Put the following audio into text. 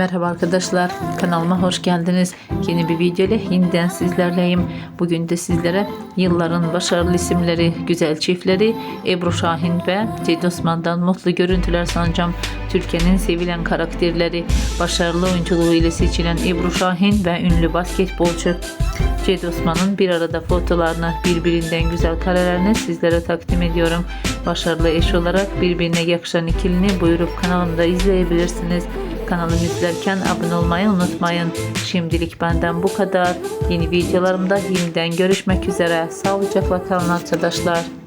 Merhaba arkadaşlar, kanalıma hoş geldiniz. Yeni bir video ile yeniden sizlerleyim. Bugün de sizlere yılların başarılı isimleri, güzel çiftleri Ebru Şahin ve Cedi Osman'dan mutlu görüntüler sanacağım. Türkiye'nin sevilen karakterleri, başarılı oyunculuğu ile seçilen Ebru Şahin ve ünlü basketbolcu Cedi Osman'ın bir arada fotolarını birbirinden güzel karelerini sizlere takdim ediyorum. Başarılı eş olarak birbirine yakışan ikilini buyurup kanalımda izleyebilirsiniz. Kanalımı izlerken abone olmayı unutmayın. Şimdilik benden bu kadar. Yeni videolarımda yeniden görüşmek üzere. Sağlıcakla kalın arkadaşlar.